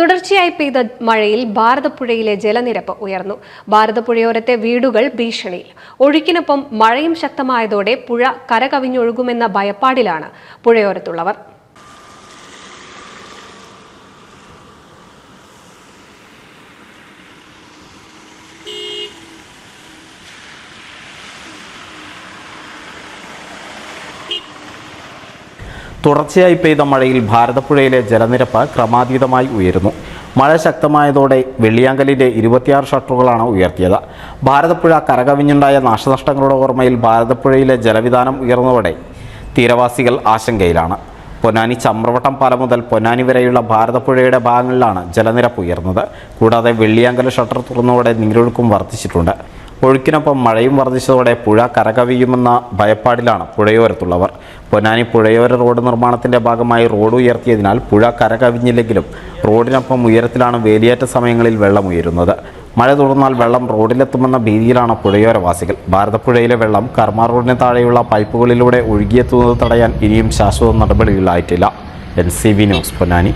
തുടർച്ചയായി പെയ്ത മഴയിൽ ഭാരതപ്പുഴയിലെ ജലനിരപ്പ് ഉയർന്നു. ഭാരതപ്പുഴയോരത്തെ വീടുകൾ ഭീഷണിയിൽ. ഒഴുക്കിനൊപ്പം മഴയും ശക്തമായതോടെ പുഴ കരകവിഞ്ഞൊഴുകുമെന്ന ഭയപ്പാടിലാണ് പുഴയോരത്തുള്ളവർ. തുടർച്ചയായി പെയ്ത മഴയിൽ ഭാരതപ്പുഴയിലെ ജലനിരപ്പ് ക്രമാതീതമായി ഉയരുന്നു. മഴ ശക്തമായതോടെ വെള്ളിയാങ്കലിന്റെ ഇരുപത്തിയാറ് ഷട്ടറുകളാണ് ഉയർത്തിയത്. ഭാരതപ്പുഴ കരകവിഞ്ഞുണ്ടായ നാശനഷ്ടങ്ങളുടെ ഓർമ്മയിൽ ഭാരതപ്പുഴയിലെ ജലവിധാനം ഉയർന്നതോടെ തീരവാസികൾ ആശങ്കയിലാണ്. പൊന്നാനി ചമ്രവട്ടം പാല മുതൽ പൊന്നാനി വരെയുള്ള ഭാരതപ്പുഴയുടെ ഭാഗങ്ങളിലാണ് ജലനിരപ്പ് ഉയർന്നത്. കൂടാതെ വെള്ളിയാങ്കല ഷട്ടർ തുറന്നതോടെ നീരൊഴുക്കും വർദ്ധിച്ചിട്ടുണ്ട്. ഒഴുക്കിനൊപ്പം മഴയും വർദ്ധിച്ചതോടെ പുഴ കരകവിയുമെന്ന ഭയപ്പാടിലാണ് പുഴയോരത്തുള്ളവർ. പൊന്നാനി പുഴയോര റോഡ് നിർമ്മാണത്തിന്റെ ഭാഗമായി റോഡ് ഉയർത്തിയതിനാൽ പുഴ കരകവിഞ്ഞില്ലെങ്കിലും റോഡിനൊപ്പം ഉയരത്തിലാണ് വേലിയേറ്റ സമയങ്ങളിൽ വെള്ളം ഉയരുന്നത്. മഴ തുടർന്നാൽ വെള്ളം റോഡിലെത്തുമെന്ന ഭീതിയിലാണ് പുഴയോരവാസികൾ. ഭാരതപ്പുഴയിലെ വെള്ളം കർമ്മ റോഡിന് താഴെയുള്ള പൈപ്പുകളിലൂടെ ഒഴുകിയെത്തുന്നത് തടയാൻ ഇനിയും ശാശ്വത നടപടികളായിട്ടില്ല. N C B news Ponnani.